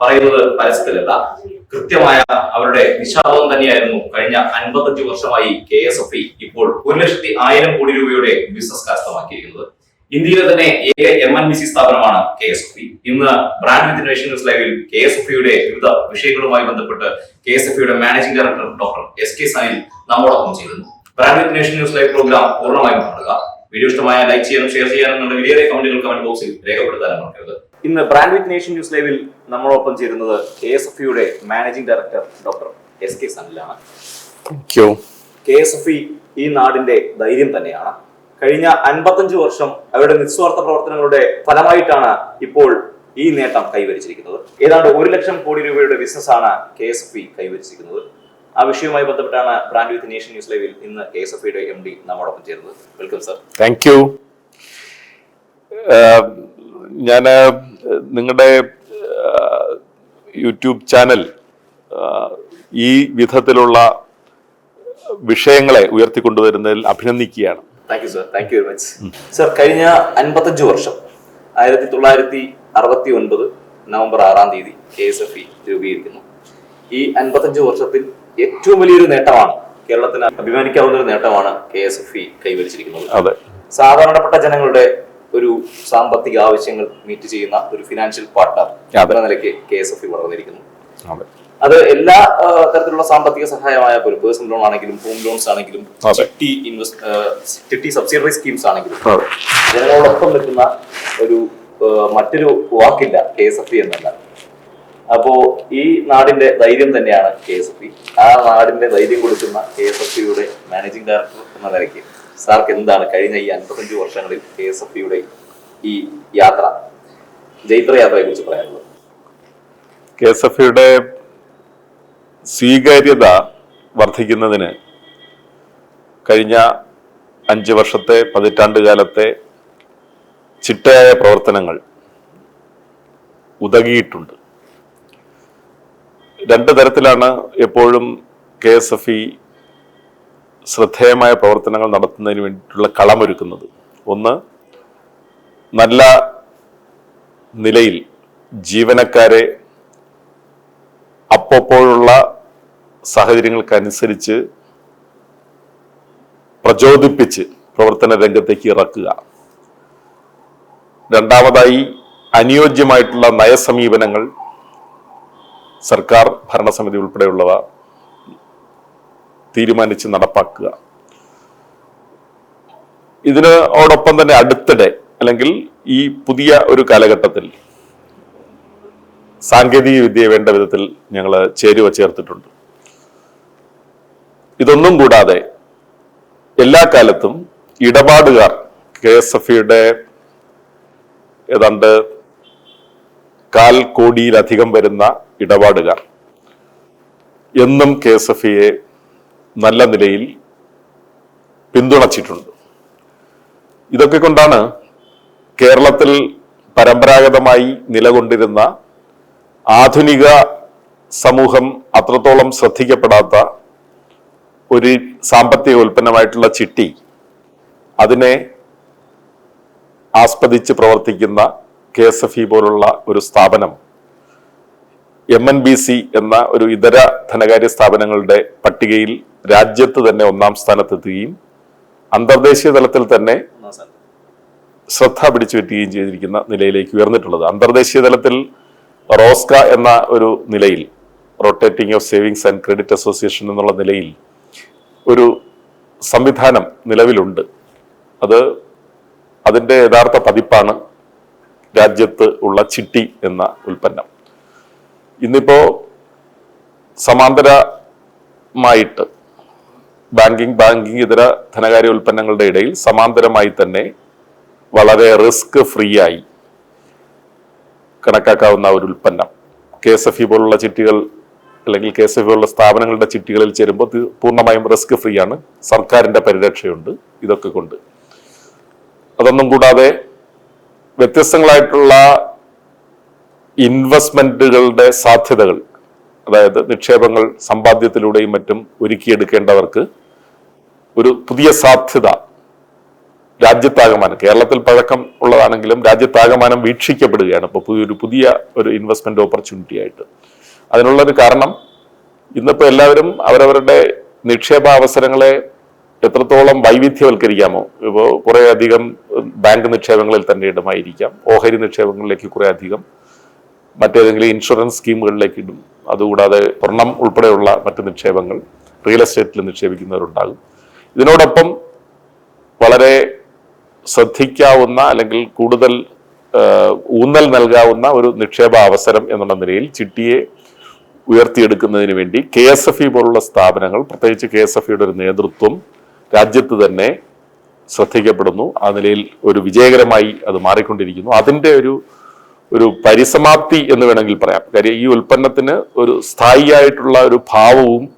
പറയുന്നത് പരസ്യത്തിലല്ല. കൃത്യമായ അവരുടെ നിശാബോധം തന്നെയായിരുന്നു കഴിഞ്ഞ അൻപത്തഞ്ച് വർഷമായി കെ എസ് എഫ് ഐ ഇപ്പോൾ ഒരു ലക്ഷത്തി ആയിരം കോടി രൂപയുടെ ബിസിനസ് കരസ്ഥമാക്കിയിരിക്കുന്നത്. ഇന്ത്യയിലെ തന്നെ ഏക എം എൻ ബി സി സ്ഥാപനമാണ് കെ എസ് എഫ് ഇ. ഇന്ന് ബ്രാൻഡ് വിത്ത് ന്യൂസ് ലൈവിൽ കെ എസ് എഫ് ഇയുടെ വിവിധ വിഷയങ്ങളുമായി ബന്ധപ്പെട്ട് കെ എസ് എഫ് ഇയുടെ managing director doctor S K Sanil നമ്മോടൊപ്പം ചേരുന്നു. Brand with nation news live programme പൂർണമായും കാണുക. വീഡിയോ ഇഷ്ടമായ ലൈക്ക് ചെയ്യാനും ഷെയർ ചെയ്യാനും നമ്മുടെ വിലയേറെ കമന്റുകൾ കമന്റ് ബോക്സിൽ രേഖപ്പെടുത്താനും മറക്കരുത്. ഇന്ന് ബ്രാൻഡ് വിത്ത് നേഷൻ ന്യൂസ് ലൈവിൽ നമ്മളോടൊപ്പം ചേരുന്നത് കെ എസ് എഫ് ഇയുടെ managing director doctor S K സനിലാണ് K S F E ഈ നാടിന്റെ ധൈര്യം തന്നെയാണ്. കഴിഞ്ഞ അൻപത്തഞ്ച് വർഷം അവരുടെ നിസ്വാർത്ഥ പ്രവർത്തനങ്ങളുടെ ഫലമായിട്ടാണ് ഇപ്പോൾ ഈ നേട്ടം കൈവരിച്ചിരിക്കുന്നത്. ഏതാണ്ട് ഒരു ലക്ഷം കോടി രൂപയുടെ ബിസിനസ്സാണ് കെ എസ് എഫ് ഇ കൈവരിച്ചിരിക്കുന്നത്. ആ വിഷയവുമായി ബന്ധപ്പെട്ടാണ് ബ്രാൻഡ് വിത്ത് നേഷൻ ന്യൂസ് ലൈവിൽ ഇന്ന് കെ എസ് എഫ് ഇയുടെ എം ഡി നമ്മോടൊപ്പം ചേരുന്നത് വെൽക്കം സർ താങ്ക് യു ഞാൻ നിങ്ങളുടെ യൂട്യൂബ് ചാനൽ ഈ വിധത്തിലുള്ള വിഷയങ്ങളെ ഉയർത്തിക്കൊണ്ടുവരുന്നതിൽ അഭിനന്ദിക്കുകയാണ്. Thank you sir thank you very much sir കഴിഞ്ഞ അൻപത്തഞ്ച് വർഷം ആയിരത്തി തൊള്ളായിരത്തി അറുപത്തി ഒൻപത് നവംബർ ആറാം തീയതി കെ എസ് എഫ് ഇ രൂപീകരിക്കുന്നു. ഈ അൻപത്തഞ്ച് വർഷത്തിൽ ഏറ്റവും വലിയൊരു നേട്ടമാണ് കേരളത്തിന് അഭിമാനിക്കാവുന്ന ഒരു നേട്ടമാണ് കെ എസ് എഫ് ഇ കൈവരിച്ചിരിക്കുന്നത്. അതെ. സാധാരണപ്പെട്ട ജനങ്ങളുടെ ഒരു സാമ്പത്തിക ആവശ്യങ്ങൾ മീറ്റ് ചെയ്യുന്ന ഒരു ഫിനാൻഷ്യൽ പാർട്ട്ണർ എന്ന നിലയ്ക്ക് കെ എസ് എഫ് ഇ വളർന്നിരിക്കുന്നു. അത്. എല്ലാ തരത്തിലുള്ള സാമ്പത്തിക സഹായമായ പോലും പേഴ്സണൽ ലോൺ ആണെങ്കിലും ഹോം ലോൺസ് ആണെങ്കിലും. ചിട്ടി ഇൻവെസ്റ്റ് ചിട്ടി സബ്സിഡറി സ്കീംസ് ആണെങ്കിലും ജനങ്ങളോടൊപ്പം നിൽക്കുന്ന ഒരു മറ്റൊരു വാക്കില്ല കെ എസ് എഫ് ഇ എന്നല്ല. അപ്പോ ഈ നാടിന്റെ ധൈര്യം തന്നെയാണ് കെ എസ് എഫ് ഇ ആ നാടിന്റെ ധൈര്യം കൊടുക്കുന്ന കെ എസ് എഫ് ഇയുടെ മാനേജിംഗ് ഡയറക്ടർ എന്ന നിലയ്ക്ക് സാർക്ക് എന്താണ് കഴിഞ്ഞ ഈ അൻപത്തഞ്ച് വർഷങ്ങളിൽ കെ എസ് എഫ് ഇയുടെ ഈ യാത്ര ജൈത്ര യാത്രയെ കുറിച്ച് പറയാനുള്ളത്? കെ എസ് എഫ് യുടെ സ്വീകാര്യത വർദ്ധിക്കുന്നതിന് കഴിഞ്ഞ അഞ്ച് വർഷത്തെ പതിറ്റാണ്ട് കാലത്തെ ചിട്ടയായ പ്രവർത്തനങ്ങൾ ഉതകിയിട്ടുണ്ട്. രണ്ട് തരത്തിലാണ് എപ്പോഴും കെ എസ് എഫ് ഇ ശ്രദ്ധേയമായ പ്രവർത്തനങ്ങൾ നടത്തുന്നതിന് വേണ്ടിയിട്ടുള്ള കളമൊരുക്കുന്നത്. ഒന്ന് നല്ല നിലയിൽ ജീവനക്കാരെ അപ്പോഴുള്ള സാഹചര്യങ്ങൾക്കനുസരിച്ച് പ്രചോദിപ്പിച്ച് പ്രവർത്തന രംഗത്തേക്ക് ഇറക്കുക. രണ്ടാമതായി അനുയോജ്യമായിട്ടുള്ള നയസമീപനങ്ങൾ സർക്കാർ ഭരണസമിതി ഉൾപ്പെടെയുള്ളവ തീരുമാനിച്ച് നടപ്പാക്കുക. ഇതിനോടൊപ്പം തന്നെ അടുത്തിടെ അല്ലെങ്കിൽ ഈ പുതിയ ഒരു കാലഘട്ടത്തിൽ സാങ്കേതിക വിദ്യ വേണ്ട വിധത്തിൽ ഞങ്ങൾ ചേരുവ ചേർത്തിട്ടുണ്ട്. ഇതൊന്നും കൂടാതെ എല്ലാ കാലത്തും ഇടപാടുകാർ കെ എസ് എഫ് ഇയുടെ ഏതാണ്ട് കാൽ കോടിയിലധികം വരുന്ന ഇടപാടുകാർ എന്നും കെ എസ് എഫ് ഇയെ നല്ല നിലയിൽ പിന്തുണച്ചിട്ടുണ്ട്. ഇതൊക്കെ കൊണ്ടാണ് കേരളത്തിൽ പരമ്പരാഗതമായി നിലകൊണ്ടിരുന്ന ആധുനിക സമൂഹം അത്രത്തോളം ശ്രദ്ധിക്കപ്പെടാത്ത ഒരു സാമ്പത്തിക ഉൽപ്പന്നമായിട്ടുള്ള ചിട്ടി അതിനെ ആസ്പദിച്ച് പ്രവർത്തിക്കുന്ന കെ എസ് എഫ് ഇ പോലുള്ള ഒരു സ്ഥാപനം എം എൻ ബി സി എന്ന ഒരു ഇതര ധനകാര്യ സ്ഥാപനങ്ങളുടെ പട്ടികയിൽ രാജ്യത്ത് തന്നെ ഒന്നാം സ്ഥാനത്തെത്തുകയും അന്തർദേശീയ തലത്തിൽ തന്നെ. ശ്രദ്ധ പിടിച്ചു പറ്റുകയും ചെയ്തിരിക്കുന്ന നിലയിലേക്ക് ഉയർന്നിട്ടുള്ളത്. അന്തർദേശീയ തലത്തിൽ റോസ്ക എന്ന ഒരു നിലയിൽ rotating of savings and credit association എന്നുള്ള നിലയിൽ ഒരു സംവിധാനം നിലവിലുണ്ട്. അത് അതിന്റെ യഥാർത്ഥ പതിപ്പാണ് രാജ്യത്ത് ഉള്ള ചിട്ടി എന്ന ഉൽപ്പന്നം. ഇന്നിപ്പോ സമാന്തരമായിട്ട് ബാങ്കിങ് ബാങ്കിങ് ഇതര ധനകാര്യ ഉൽപ്പന്നങ്ങളുടെ ഇടയിൽ സമാന്തരമായി തന്നെ വളരെ റിസ്ക് ഫ്രീ ആയി കണക്കാക്കാവുന്ന ഒരു ഉൽപ്പന്നം. കെ എസ് എഫ് ഇ പോലുള്ള ചിട്ടികൾ അല്ലെങ്കിൽ കെ എസ് എഫ് പോലുള്ള സ്ഥാപനങ്ങളുടെ ചിട്ടികളിൽ ചേരുമ്പോൾ പൂർണമായും റിസ്ക് ഫ്രീ ആണ് സർക്കാരിന്റെ പരിരക്ഷയുണ്ട്. ഇതൊക്കെ കൊണ്ട്. അതൊന്നും കൂടാതെ വ്യത്യസ്തങ്ങളായിട്ടുള്ള ഇൻവെസ്റ്റ്മെന്റുകളുടെ സാധ്യതകൾ അതായത് നിക്ഷേപങ്ങൾ സമ്പാദ്യത്തിലൂടെയും മറ്റും ഒരുക്കിയെടുക്കേണ്ടവർക്ക് ഒരു പുതിയ സാധ്യത രാജ്യത്താകമാനം. കേരളത്തിൽ പഴക്കം ഉള്ളതാണെങ്കിലും രാജ്യത്താകമാനം വീക്ഷിക്കപ്പെടുകയാണ്. ഇപ്പോൾ പുതിയൊരു പുതിയ ഒരു ഇൻവെസ്റ്റ്മെന്റ് ഓപ്പർച്യൂണിറ്റി ആയിട്ട് അതിനുള്ളൊരു കാരണം ഇന്നിപ്പോൾ എല്ലാവരും അവരവരുടെ നിക്ഷേപ അവസരങ്ങളെ എത്രത്തോളം വൈവിധ്യവൽക്കരിക്കാമോ ഇപ്പോൾ കുറേ അധികം ബാങ്ക് നിക്ഷേപങ്ങളിൽ തന്നെ ഇടമായിരിക്കാം. ഓഹരി നിക്ഷേപങ്ങളിലേക്ക് കുറേ അധികം മറ്റേതെങ്കിലും ഇൻഷുറൻസ് സ്കീമുകളിലേക്ക് ഇടും. അതുകൂടാതെ സ്വർണം ഉൾപ്പെടെയുള്ള മറ്റ് നിക്ഷേപങ്ങൾ റിയൽ എസ്റ്റേറ്റിൽ നിക്ഷേപിക്കുന്നവരുണ്ടാകും. ഇതിനോടൊപ്പം വളരെ ശ്രദ്ധിക്കാവുന്ന അല്ലെങ്കിൽ കൂടുതൽ ഊന്നൽ നൽകാവുന്ന ഒരു നിക്ഷേപ അവസരം എന്നുള്ള നിലയിൽ ചിട്ടിയെ ഉയർത്തിയെടുക്കുന്നതിന് വേണ്ടി കെ എസ് എഫ് ഇ പോലുള്ള സ്ഥാപനങ്ങൾ പ്രത്യേകിച്ച് കെ എസ് എഫ് ഇയുടെ ഒരു നേതൃത്വം രാജ്യത്ത് തന്നെ ശ്രദ്ധിക്കപ്പെടുന്നു. ആ നിലയിൽ ഒരു വിജയകരമായി അത് മാറിക്കൊണ്ടിരിക്കുന്നു. അതിന്റെ ഒരു ഒരു പരിസമാപ്തി എന്ന് വേണമെങ്കിൽ പറയാം. കാര്യം ഈ ഉൽപ്പന്നത്തിന് ഒരു സ്ഥായിയായിട്ടുള്ള ഒരു ഭാവവും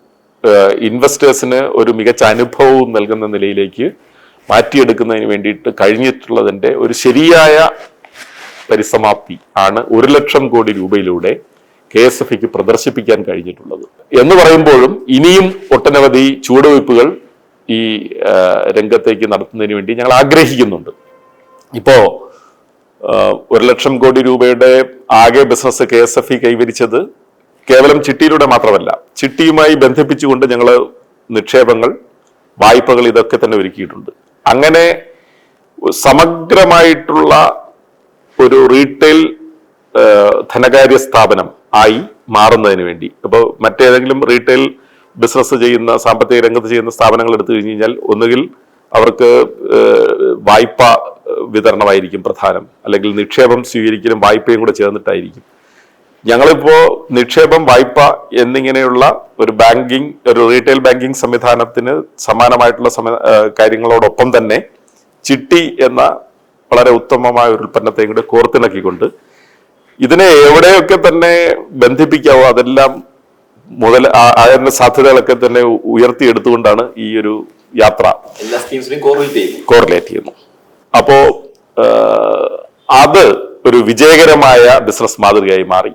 ഇൻവെസ്റ്റേഴ്സിന് ഒരു മികച്ച അനുഭവവും നൽകുന്ന നിലയിലേക്ക് മാറ്റിയെടുക്കുന്നതിന് വേണ്ടിയിട്ട് കഴിഞ്ഞിട്ടുള്ളതിന്റെ ഒരു ശരിയായ പരിസമാപ്തി ആണ് ഒരു lakh crore രൂപയിലൂടെ K S F ഇക്ക് പ്രദർശിപ്പിക്കാൻ കഴിഞ്ഞിട്ടുള്ളത്. എന്ന് പറയുമ്പോഴും ഇനിയും ഒട്ടനവധി ചുവടുവയ്പ്പുകൾ ഈ രംഗത്തേക്ക് നടത്തുന്നതിന് വേണ്ടി ഞങ്ങൾ ആഗ്രഹിക്കുന്നുണ്ട്. ഇപ്പോ ആ, ഒരു ലക്ഷം കോടി രൂപയുടെ ആകെ business K S F E കൈവരിച്ചത് കേവലം ചിട്ടിയിലൂടെ മാത്രമല്ല ചിട്ടിയുമായി ബന്ധിപ്പിച്ചുകൊണ്ട് ഞങ്ങൾ നിക്ഷേപങ്ങൾ വായ്പകൾ ഇതൊക്കെ തന്നെ ഒരുക്കിയിട്ടുണ്ട്. അങ്ങനെ സമഗ്രമായിട്ടുള്ള ഒരു റീറ്റെയിൽ ധനകാര്യ സ്ഥാപനം ആയി മാറുന്നതിന് വേണ്ടി. ഇപ്പോൾ മറ്റേതെങ്കിലും റീറ്റെയിൽ ബിസിനസ് ചെയ്യുന്ന സാമ്പത്തിക രംഗത്ത് ചെയ്യുന്ന സ്ഥാപനങ്ങൾ എടുത്തു കഴിഞ്ഞ് കഴിഞ്ഞാൽ ഒന്നുകിൽ അവർക്ക് വായ്പ വിതരണമായിരിക്കും പ്രധാനം. അല്ലെങ്കിൽ നിക്ഷേപം സ്വീകരിക്കലും വായ്പയും കൂടെ ചേർന്നിട്ടായിരിക്കും. ഞങ്ങളിപ്പോ നിക്ഷേപം വായ്പ എന്നിങ്ങനെയുള്ള ഒരു ബാങ്കിങ് ഒരു റീറ്റെയിൽ ബാങ്കിങ് സംവിധാനത്തിന് സമാനമായിട്ടുള്ള സമ- ആ, കാര്യങ്ങളോടൊപ്പം തന്നെ ചിട്ടി എന്ന വളരെ ഉത്തമമായ ഒരു ഉൽപ്പന്നത്തെയും കൂടെ കോർത്തിണക്കിക്കൊണ്ട് ഇതിനെ എവിടെയൊക്കെ തന്നെ ബന്ധിപ്പിക്കാവോ അതെല്ലാം മുതൽ അതിന്റെ സാധ്യതകളൊക്കെ തന്നെ ഉയർത്തിയെടുത്തുകൊണ്ടാണ് ഈ ഒരു യാത്ര എല്ലാ സ്കീംസിനെയും കോറിലേറ്റ് ചെയ്യുന്നു. അപ്പോ അത് ഒരു വിജയകരമായ ബിസിനസ് മാതൃകയായി മാറി.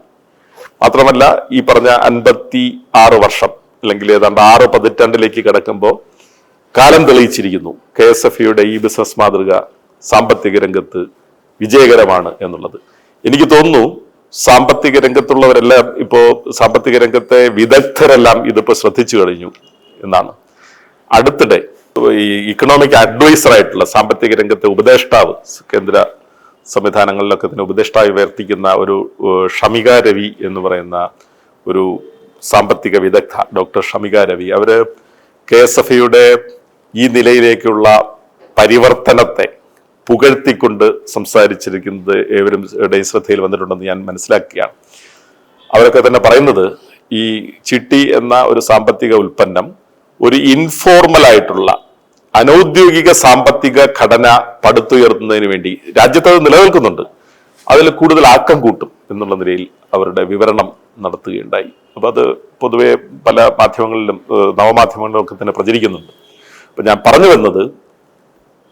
മാത്രമല്ല ഈ പറഞ്ഞ അൻപത്തി ആറ് വർഷം അല്ലെങ്കിൽ ഏതാണ്ട് ആറ് പതിറ്റാണ്ടിലേക്ക് കിടക്കുമ്പോൾ കാലം തെളിയിച്ചിരിക്കുന്നു. കെ എസ് എഫ് ഇയുടെ ഈ ബിസിനസ് മാതൃക സാമ്പത്തിക രംഗത്ത് വിജയകരമാണ് എന്നുള്ളത്. എനിക്ക് തോന്നുന്നു സാമ്പത്തിക രംഗത്തുള്ളവരെല്ലാം ഇപ്പോൾ സാമ്പത്തിക രംഗത്തെ വിദഗ്ധരെല്ലാം ഇതിപ്പോൾ ശ്രദ്ധിച്ചു കഴിഞ്ഞു എന്നാണ്. അടുത്തിടെ ഈ ഇക്കണോമിക് അഡ്വൈസർ ആയിട്ടുള്ള സാമ്പത്തിക രംഗത്തെ ഉപദേഷ്ടാവ് കേന്ദ്ര സംവിധാനങ്ങളിലൊക്കെ തന്നെ ഉപദേഷ്ടാവ് പ്രവർത്തിക്കുന്ന ഒരു ഷമിക രവി എന്ന് പറയുന്ന ഒരു സാമ്പത്തിക വിദഗ്ധ ഡോക്ടർ ഷമിക രവി. അവർ കെ എസ് എഫ് യുടെ ഈ നിലയിലേക്കുള്ള പരിവർത്തനത്തെ പുകഴ്ത്തിക്കൊണ്ട് സംസാരിച്ചിരിക്കുന്നത് ഏവരും ഇടയിൽ ശ്രദ്ധയിൽ വന്നിട്ടുണ്ടെന്ന് ഞാൻ മനസ്സിലാക്കുകയാണ്. അവരൊക്കെ തന്നെ പറയുന്നത് ഈ ചിട്ടി എന്ന ഒരു സാമ്പത്തിക ഉൽപ്പന്നം ഒരു ഇൻഫോർമൽ ആയിട്ടുള്ള അനൗദ്യോഗിക സാമ്പത്തിക ഘടന പടുത്തുയർത്തുന്നതിന് വേണ്ടി രാജ്യത്ത് അത് നിലനിൽക്കുന്നുണ്ട്. അതിൽ കൂടുതൽ ആക്കം കൂട്ടും എന്നുള്ള നിലയിൽ അവരുടെ വിവരണം നടത്തുകയുണ്ടായി. അപ്പൊ അത് പൊതുവെ പല മാധ്യമങ്ങളിലും നവമാധ്യമങ്ങളിലൊക്കെ തന്നെ പ്രചരിക്കുന്നുണ്ട്. അപ്പൊ ഞാൻ പറഞ്ഞു വന്നത്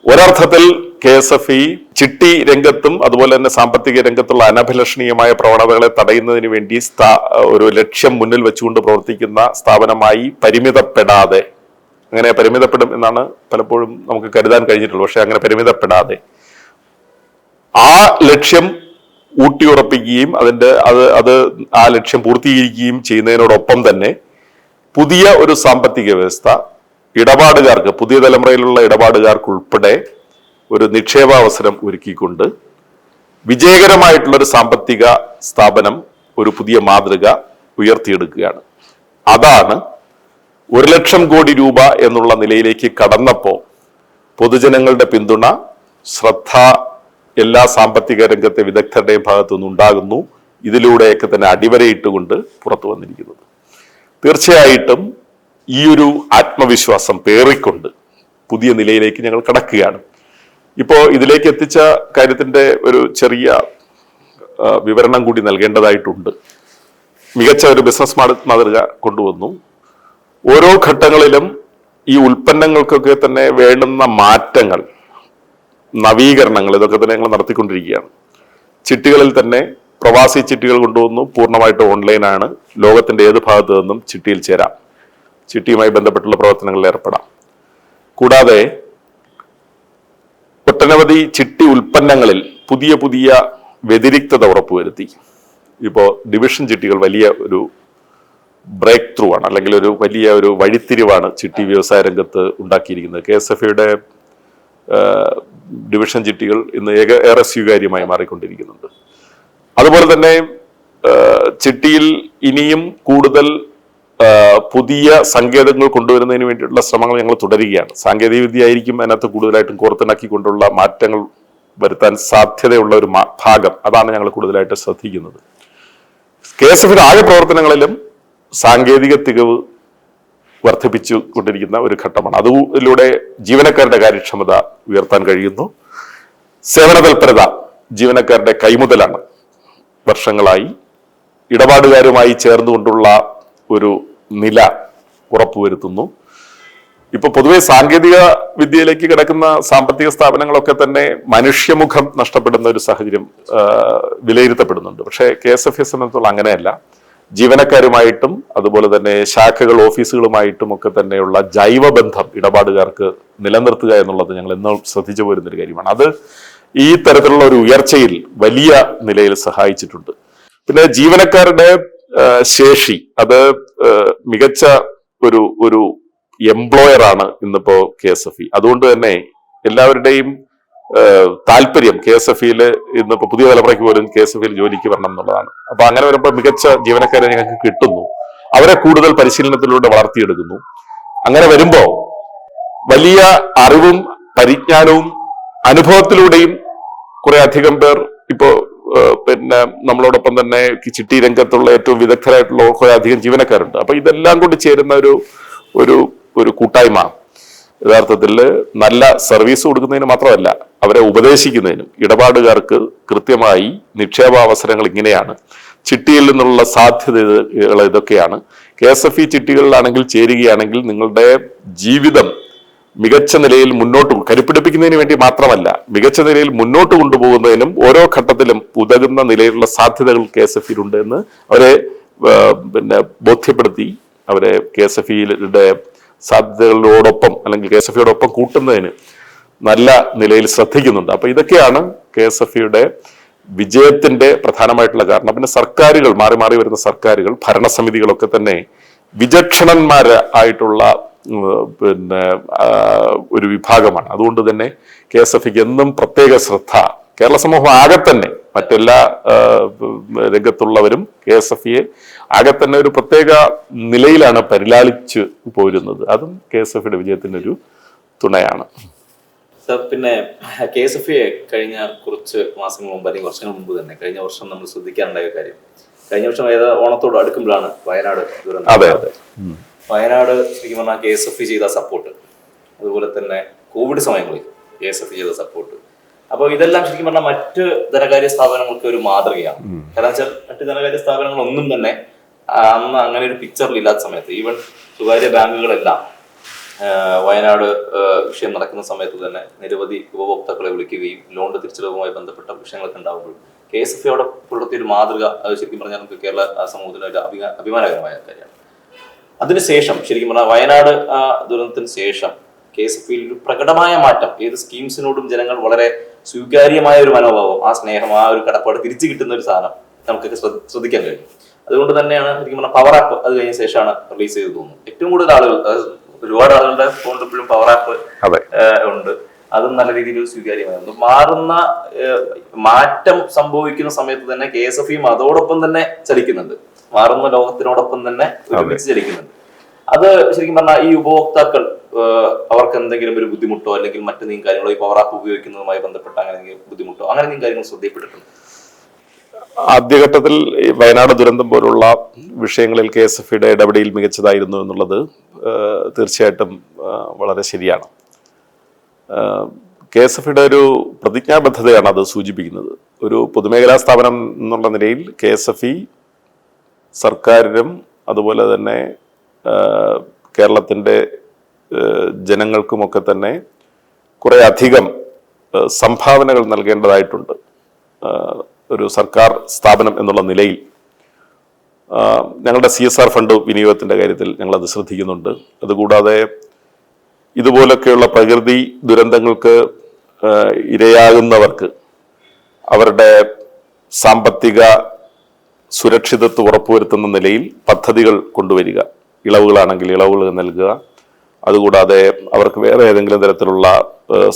ഒരർത്ഥത്തിൽ കെ എസ് എഫ് ഇ ചിട്ടി രംഗത്തും അതുപോലെ തന്നെ സാമ്പത്തിക രംഗത്തുള്ള അനഭിലഷണീയമായ പ്രവണതകളെ തടയുന്നതിന് വേണ്ടി ഒരു ലക്ഷ്യം മുന്നിൽ വെച്ചുകൊണ്ട് പ്രവർത്തിക്കുന്ന സ്ഥാപനമായി പരിമിതപ്പെടാതെ അങ്ങനെ പരിമിതപ്പെടും എന്നാണ് പലപ്പോഴും നമുക്ക് കരുതാൻ കഴിഞ്ഞിട്ടുള്ളൂ. പക്ഷെ അങ്ങനെ പരിമിതപ്പെടാതെ ആ ലക്ഷ്യം ഊട്ടിയുറപ്പിക്കുകയും അതിന്റെ അത് അത് ആ ലക്ഷ്യം പൂർത്തീകരിക്കുകയും ചെയ്യുന്നതിനോടൊപ്പം തന്നെ പുതിയ ഒരു സാമ്പത്തിക വ്യവസ്ഥ ഇടപാടുകാർക്ക് പുതിയ തലമുറയിലുള്ള ഇടപാടുകാർക്ക് ഉൾപ്പെടെ ഒരു നിക്ഷേപാവസരം ഒരുക്കിക്കൊണ്ട് വിജയകരമായിട്ടുള്ള ഒരു സാമ്പത്തിക സ്ഥാപനം ഒരു പുതിയ മാതൃക ഉയർത്തിയെടുക്കുകയാണ്. അതാണ് ഒരു ലക്ഷം കോടി രൂപ എന്നുള്ള നിലയിലേക്ക് കടന്നപ്പോൾ പൊതുജനങ്ങളുടെ പിന്തുണ ശ്രദ്ധ എല്ലാ സാമ്പത്തിക രംഗത്തെ വിദഗ്ധരുടെയും ഭാഗത്തു നിന്നുണ്ടാകുന്നു. ഇതിലൂടെയൊക്കെ തന്നെ അടിവരയിട്ടുകൊണ്ട് പുറത്തു വന്നിരിക്കുന്നത്. തീർച്ചയായിട്ടും ഈ ഒരു ആത്മവിശ്വാസം പേറിക്കൊണ്ട് പുതിയ നിലയിലേക്ക് ഞങ്ങൾ കടക്കുകയാണ്. ഇപ്പോൾ ഇതിലേക്ക് എത്തിച്ച കാര്യത്തിന്റെ ഒരു ചെറിയ വിവരണം കൂടി നൽകേണ്ടതായിട്ടുണ്ട്. മികച്ച ഒരു ബിസിനസ് മാതൃക കൊണ്ടുവന്നു. ഓരോ ഘട്ടങ്ങളിലും ഈ ഉൽപ്പന്നങ്ങൾക്കൊക്കെ തന്നെ വേണ്ടുന്ന മാറ്റങ്ങൾ നവീകരണങ്ങൾ ഇതൊക്കെ തന്നെ ഞങ്ങൾ നടത്തിക്കൊണ്ടിരിക്കുകയാണ്. ചിട്ടികളിൽ തന്നെ പ്രവാസി ചിട്ടികൾ കൊണ്ടുവന്നു. പൂർണമായിട്ട് ഓൺലൈനാണ് ലോകത്തിന്റെ ഏത് ഭാഗത്തു നിന്നും ചിട്ടിയിൽ ചേരാം. ചിട്ടിയുമായി ബന്ധപ്പെട്ടുള്ള പ്രവർത്തനങ്ങളിൽ ഏർപ്പെടാം. കൂടാതെ ഒട്ടനവധി ചിട്ടി ഉൽപ്പന്നങ്ങളിൽ പുതിയ പുതിയ വ്യതിരിക്തത ഉറപ്പുവരുത്തി. ഇപ്പോൾ ഡിവിഷൻ ചിട്ടികൾ വലിയ ഒരു ബ്രേക്ക് ത്രൂ ആണ് അല്ലെങ്കിൽ ഒരു വലിയ ഒരു വഴിത്തിരിവാണ് ചിട്ടി വ്യവസായ രംഗത്ത് ഉണ്ടാക്കിയിരിക്കുന്നത്. കെ എസ് എഫ് ഐയുടെ ഡിവിഷൻ ചിട്ടികൾ ഇന്ന് ഏക ഏറെ സ്വീകാര്യമായി മാറിക്കൊണ്ടിരിക്കുന്നുണ്ട്. അതുപോലെ തന്നെ ചിട്ടിയിൽ ഇനിയും കൂടുതൽ പുതിയ സങ്കേതങ്ങൾ കൊണ്ടുവരുന്നതിന് വേണ്ടിയിട്ടുള്ള ശ്രമങ്ങൾ ഞങ്ങൾ തുടരുകയാണ്. സാങ്കേതിക വിദ്യ ആയിരിക്കും അതിനകത്ത് കൂടുതലായിട്ടും കോർത്തിണക്കിക്കൊണ്ടുള്ള മാറ്റങ്ങൾ വരുത്താൻ സാധ്യതയുള്ള ഒരു ഭാഗം അതാണ് ഞങ്ങൾ കൂടുതലായിട്ട് ശ്രദ്ധിക്കുന്നത്. കെ എസ് എഫിന്റെ ആകെ പ്രവർത്തനങ്ങളിലും സാങ്കേതിക തികവ് വർദ്ധിപ്പിച്ചു കൊണ്ടിരിക്കുന്ന ഒരു ഘട്ടമാണ്. അതിലൂടെ ജീവനക്കാരുടെ കാര്യക്ഷമത ഉയർത്താൻ കഴിയുന്നു. സേവന തൽപരത ജീവനക്കാരുടെ കൈമുതലാണ്. വർഷങ്ങളായി ഇടപാടുകാരുമായി ചേർന്നുകൊണ്ടുള്ള ഒരു നില ഉറപ്പുവരുത്തുന്നു. ഇപ്പൊ പൊതുവെ സാങ്കേതിക വിദ്യയിലേക്ക് കിടക്കുന്ന സാമ്പത്തിക സ്ഥാപനങ്ങളൊക്കെ തന്നെ മനുഷ്യമുഖം നഷ്ടപ്പെടുന്ന ഒരു സാഹചര്യം വിലയിരുത്തപ്പെടുന്നുണ്ട്. പക്ഷേ കെ എസ് എഫ് എസ് സംബന്ധിച്ചുള്ള അങ്ങനെയല്ല. ജീവനക്കാരുമായിട്ടും അതുപോലെ തന്നെ ശാഖകൾ ഓഫീസുകളുമായിട്ടും ഒക്കെ തന്നെയുള്ള ജൈവബന്ധം ഇടപാടുകാർക്ക് നിലനിർത്തുക എന്നുള്ളത് ഞങ്ങൾ എന്നും ശ്രദ്ധിച്ചു പോരുന്നൊരു കാര്യമാണ്. അത് ഈ തരത്തിലുള്ള ഒരു ഉയർച്ചയിൽ വലിയ നിലയിൽ സഹായിച്ചിട്ടുണ്ട്. പിന്നെ ജീവനക്കാരുടെ ശേഷി അത് മികച്ച ഒരു ഒരു എംപ്ലോയറാണ് ഇന്നിപ്പോ കെ എസ് എഫ് ഇ. അതുകൊണ്ട് തന്നെ എല്ലാവരുടെയും താല്പര്യം കെ എസ് എഫ് ഇയിൽ ഇന്നിപ്പോ പുതിയ തലമുറയ്ക്ക് പോലും കെ എസ് എഫ് ഇയിൽ ജോലിക്ക് വരണം എന്നുള്ളതാണ്. അപ്പൊ അങ്ങനെ വരുമ്പോൾ മികച്ച ജീവനക്കാരെ ഞങ്ങൾക്ക് കിട്ടുന്നു. അവരെ കൂടുതൽ പരിശീലനത്തിലൂടെ വളർത്തിയെടുക്കുന്നു. അങ്ങനെ വരുമ്പോൾ വലിയ അറിവും പരിജ്ഞാനവും അനുഭവത്തിലൂടെയും കുറെ അധികം പേർ ഇപ്പോ പിന്നെ നമ്മളോടൊപ്പം തന്നെ ചിട്ടി രംഗത്തുള്ള ഏറ്റവും വിദഗ്ധരായിട്ടുള്ള കുറെ അധികം ജീവനക്കാരുണ്ട്. അപ്പൊ ഇതെല്ലാം കൊണ്ട് ചേരുന്ന ഒരു ഒരു ഒരു കൂട്ടായ്മ യഥാർത്ഥത്തിൽ നല്ല സർവീസ് കൊടുക്കുന്നതിന് മാത്രമല്ല അവരെ ഉപദേശിക്കുന്നതിനും ഇടപാടുകാർക്ക് കൃത്യമായി നിക്ഷേപ അവസരങ്ങൾ ഇങ്ങനെയാണ്. ചിട്ടിയിൽ നിന്നുള്ള സാധ്യതകൾ ഇതൊക്കെയാണ്. കെ എസ് എഫ് ഇ ചിട്ടികളിലാണെങ്കിൽ ചേരുകയാണെങ്കിൽ നിങ്ങളുടെ ജീവിതം മികച്ച നിലയിൽ മുന്നോട്ട് കരുപ്പിടിപ്പിക്കുന്നതിന് വേണ്ടി മാത്രമല്ല മികച്ച നിലയിൽ മുന്നോട്ട് കൊണ്ടുപോകുന്നതിനും ഓരോ ഘട്ടത്തിലും ഉതകുന്ന നിലയിലുള്ള സാധ്യതകൾ കെ എസ് എഫ് ഇയിലുണ്ട് എന്ന് അവരെ പിന്നെ ബോധ്യപ്പെടുത്തി അവരെ കെ എസ് എഫ് ഇയുടെ സാധ്യതകളോടൊപ്പം അല്ലെങ്കിൽ കെ എസ് എഫ് ഇയോടൊപ്പം കൂട്ടുന്നതിന് നല്ല നിലയിൽ ശ്രദ്ധിക്കുന്നുണ്ട്. അപ്പൊ ഇതൊക്കെയാണ് കെ എസ് എഫ് ഇയുടെ വിജയത്തിന്റെ പ്രധാനമായിട്ടുള്ള കാരണം. പിന്നെ സർക്കാരുകൾ മാറി മാറി വരുന്ന സർക്കാരുകൾ ഭരണസമിതികളൊക്കെ തന്നെ വിചക്ഷണന്മാർ ആയിട്ടുള്ള പിന്നെ ഒരു വിഭാഗമാണ്. അതുകൊണ്ട് തന്നെ കെ എസ് എഫ് എന്നും പ്രത്യേക ശ്രദ്ധ. കേരള സമൂഹം ആകെ തന്നെ മറ്റെല്ലാ രംഗത്തുള്ളവരും കെ എസ് എഫ് ഇയെ ആകെ തന്നെ ഒരു പ്രത്യേക നിലയിലാണ് പരിലാളിച്ച് പോരുന്നത്. അതും കെ എസ് എഫ് വിജയത്തിന്റെ ഒരു തുണയാണ്. സർ പിന്നെ കെ എസ് എഫ് കഴിഞ്ഞ കുറച്ച് മാസങ്ങൾ മുമ്പ് അല്ലെങ്കിൽ വർഷങ്ങൾ മുമ്പ് തന്നെ കഴിഞ്ഞ വർഷം നമ്മൾ ശ്രദ്ധിക്കാറുണ്ടായ കാര്യം. കഴിഞ്ഞ വർഷം ഏത് ഓണത്തോട് അടുക്കുമ്പോഴാണ് വയനാട് ദുരന്തം. അതെ അതെ. വയനാട് ശരിക്കും പറഞ്ഞാൽ കെ എസ് എഫ് ചെയ്ത സപ്പോർട്ട്. അതുപോലെ തന്നെ കോവിഡ് സമയങ്ങളിൽ കെ എസ് എഫ് ചെയ്ത സപ്പോർട്ട്. അപ്പോൾ ഇതെല്ലാം ശരിക്കും പറഞ്ഞാൽ മറ്റ് ധനകാര്യ സ്ഥാപനങ്ങൾക്ക് ഒരു മാതൃകയാണ്. കാരണം വെച്ചാൽ മറ്റ് ധനകാര്യ സ്ഥാപനങ്ങളൊന്നും തന്നെ അന്ന് അങ്ങനെ ഒരു പിക്ചറിൽ ഇല്ലാത്ത സമയത്ത് ഈവൻ സ്വകാര്യ ബാങ്കുകളെല്ലാം വയനാട് വിഷയം നടക്കുന്ന സമയത്ത് തന്നെ നിരവധി ഉപഭോക്താക്കളെ വിളിക്കുകയും ലോൺ തിരിച്ചടവുമായി ബന്ധപ്പെട്ട വിഷയങ്ങളൊക്കെ ഉണ്ടാകുമ്പോൾ കെ എസ് എഫ് അവിടെ പുലർത്തിയ ഒരു മാതൃക അത് ശരിക്കും പറഞ്ഞാൽ നമുക്ക് കേരള സമൂഹത്തിന് ഒരു അഭിമാ- അഭിമാനകരമായ കാര്യമാണ്. അതിനുശേഷം ശരിക്കും പറഞ്ഞാൽ വയനാട് ദുരന്തത്തിന് ശേഷം കെ എസ് എഫ് ഒരു പ്രകടമായ മാറ്റം ഏത് സ്കീംസിനോടും ജനങ്ങൾ വളരെ സ്വീകാര്യമായ ഒരു മനോഭാവം ആ സ്നേഹം ആ ഒരു കടപ്പാട് തിരിച്ചു കിട്ടുന്ന ഒരു സാധനം നമുക്കൊക്കെ ശ്രദ്ധിക്കാൻ കഴിയും. അതുകൊണ്ട് തന്നെയാണ് എനിക്ക് പറഞ്ഞ പവർ ആപ്പ് അത് കഴിഞ്ഞ ശേഷമാണ് റിലീസ് ചെയ്ത് തോന്നുന്നു ഏറ്റവും കൂടുതൽ ആളുകൾ ഒരുപാട് ആളുകളുടെ ഫോണിൽ ഇപ്പോഴും പവർ ആപ്പ് ഉണ്ട്. അതും നല്ല രീതിയിൽ സ്വീകാര്യമായിരുന്നു മാറുന്ന മാറ്റം സംഭവിക്കുന്ന സമയത്ത് തന്നെ കെ എസ് എഫ് അതോടൊപ്പം തന്നെ ചലിക്കുന്നുണ്ട്. മാറുന്ന ലോകത്തിനോടൊപ്പം തന്നെ ഒരുമിച്ച് ചലിക്കുന്നുണ്ട്. അത് ശരിക്കും പറഞ്ഞാൽ ഈ ഉപഭോക്താക്കൾ അവർക്ക് എന്തെങ്കിലും ഒരു ബുദ്ധിമുട്ടോ അല്ലെങ്കിൽ മറ്റെന്തെങ്കിലും കാര്യങ്ങളോ ഈ പവർ ആപ്പ് ഉപയോഗിക്കുന്നതുമായി ബന്ധപ്പെട്ട അങ്ങനെ ബുദ്ധിമുട്ടോ അങ്ങനെ എന്തെങ്കിലും കാര്യങ്ങൾ ശ്രദ്ധയിൽപ്പെട്ടിട്ടുണ്ട്? ആദ്യഘട്ടത്തിൽ വയനാട് ദുരന്തം പോലുള്ള വിഷയങ്ങളിൽ കെ എസ് എഫ് ഇയുടെ ഇടപെടൽ മികച്ചതായിരുന്നു എന്നുള്ളത് തീർച്ചയായിട്ടും വളരെ ശരിയാണ്. കെ എസ് എഫ് ഒരു പ്രതിജ്ഞാബദ്ധതയാണ് അത് സൂചിപ്പിക്കുന്നത്. ഒരു പൊതുമേഖലാ സ്ഥാപനം എന്നുള്ള നിലയിൽ കെ എസ് എഫ് ഇ സർക്കാരിനും അതുപോലെ തന്നെ കേരളത്തിന്റെ ജനങ്ങൾക്കുമൊക്കെ തന്നെ കുറേ അധികം സംഭാവനകൾ നൽകേണ്ടതായിട്ടുണ്ട്. ഒരു സർക്കാർ സ്ഥാപനം എന്നുള്ള നിലയിൽ. ഞങ്ങളുടെ സി എസ് ആർ ഫണ്ട് വിനിയോഗത്തിന്റെ കാര്യത്തിൽ ഞങ്ങളത് ശ്രദ്ധിക്കുന്നുണ്ട്. അതുകൂടാതെ ഇതുപോലൊക്കെയുള്ള പ്രകൃതി ദുരന്തങ്ങൾക്ക് ഇരയാകുന്നവർക്ക് അവരുടെ സാമ്പത്തിക സുരക്ഷിതത്വം ഉറപ്പുവരുത്തുന്ന നിലയിൽ പദ്ധതികൾ കൊണ്ടുവരിക. ഇളവുകളാണെങ്കിൽ ഇളവുകൾ നൽകുക. അതുകൂടാതെ അവർക്ക് വേറെ ഏതെങ്കിലും തരത്തിലുള്ള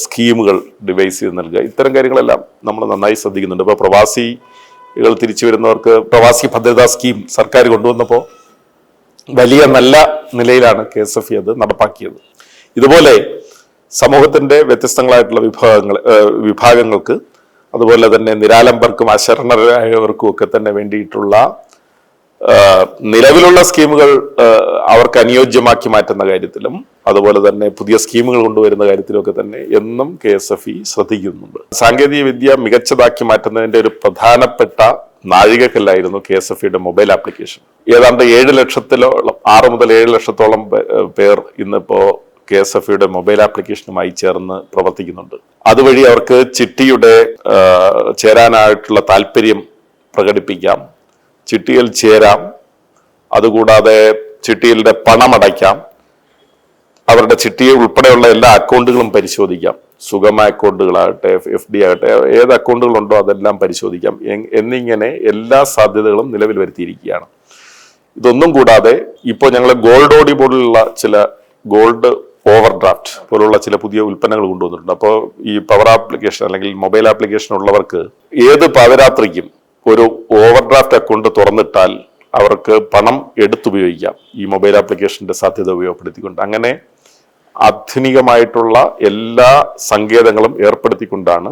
സ്കീമുകൾ ഡിവൈസ് ചെയ്ത് നൽകുക. ഇത്തരം കാര്യങ്ങളെല്ലാം നമ്മൾ നന്നായി ശ്രദ്ധിക്കുന്നുണ്ട്. ഇപ്പോൾ പ്രവാസികൾ തിരിച്ചു വരുന്നവർക്ക് പ്രവാസി ഭദ്രതാ സ്കീം സർക്കാർ കൊണ്ടുവന്നപ്പോൾ വലിയ നല്ല നിലയിലാണ് കെ എസ് എഫ് അത് നടപ്പാക്കിയത്. ഇതുപോലെ സമൂഹത്തിന്റെ വ്യത്യസ്തങ്ങളായിട്ടുള്ള വിഭാഗങ്ങൾ വിഭാഗങ്ങൾക്ക് അതുപോലെ തന്നെ നിരാലംബർക്കും അശരണരായവർക്കും ഒക്കെ തന്നെ വേണ്ടിയിട്ടുള്ള നിലവിലുള്ള സ്കീമുകൾ അവർക്ക് അനുയോജ്യമാക്കി മാറ്റുന്ന കാര്യത്തിലും അതുപോലെ തന്നെ പുതിയ സ്കീമുകൾ കൊണ്ടുവരുന്ന കാര്യത്തിലൊക്കെ തന്നെ എന്നും കെ എസ് എഫ് ഇ ശ്രദ്ധിക്കുന്നുണ്ട്. സാങ്കേതിക വിദ്യ മികച്ചതാക്കി മാറ്റുന്നതിന്റെ ഒരു പ്രധാനപ്പെട്ട നാഴികക്കല്ലായിരുന്നു കെ എസ് എഫ് ഇയുടെ മൊബൈൽ ആപ്ലിക്കേഷൻ. ഏതാണ്ട് ഏഴ് ലക്ഷത്തിലോളം ആറ് മുതൽ ഏഴ് ലക്ഷത്തോളം പേർ ഇന്നിപ്പോ കെ എസ് എഫ് ഇയുടെ മൊബൈൽ ആപ്ലിക്കേഷനുമായി ചേർന്ന് പ്രവർത്തിക്കുന്നുണ്ട്. അതുവഴി അവർക്ക് ചിട്ടിയുടെ ചേരാനായിട്ടുള്ള താല്പര്യം പ്രകടിപ്പിക്കാം. ചിട്ടിയിൽ ചേരാം. അതുകൂടാതെ ചിട്ടിയിലെ പണമടയ്ക്കാം. അവരുടെ ചിട്ടിയെ ഉൾപ്പെടെയുള്ള എല്ലാ അക്കൗണ്ടുകളും പരിശോധിക്കാം. സുഗമ അക്കൗണ്ടുകളാകട്ടെ എഫ് ഡി ആകട്ടെ ഏത് അക്കൗണ്ടുകളുണ്ടോ അതെല്ലാം പരിശോധിക്കാം. എന്നിങ്ങനെ എല്ലാ സാധ്യതകളും നിലവിൽ വരുത്തിയിരിക്കുകയാണ്. ഇതൊന്നും കൂടാതെ ഇപ്പോൾ ഞങ്ങൾ ഗോൾഡ് ഓഡി പോലുള്ള ചില ഗോൾഡ് ഓവർ ഡ്രാഫ്റ്റ് പോലുള്ള ചില പുതിയ ഉൽപ്പന്നങ്ങൾ കൊണ്ടുവന്നിട്ടുണ്ട്. അപ്പോൾ ഈ പവർ ആപ്ലിക്കേഷൻ അല്ലെങ്കിൽ മൊബൈൽ ആപ്ലിക്കേഷൻ ഉള്ളവർക്ക് ഏത് പാതിരാത്രിക്കും ഒരു ഓവർ ഡ്രാഫ്റ്റ് അക്കൗണ്ട് തുറന്നിട്ടാൽ അവർക്ക് പണം എടുത്തുപയോഗിക്കാം. ഈ മൊബൈൽ ആപ്ലിക്കേഷന്റെ സാധ്യത ഉപയോഗപ്പെടുത്തിക്കൊണ്ട്. അങ്ങനെ ആധുനികമായിട്ടുള്ള എല്ലാ സങ്കേതങ്ങളും ഏർപ്പെടുത്തിക്കൊണ്ടാണ്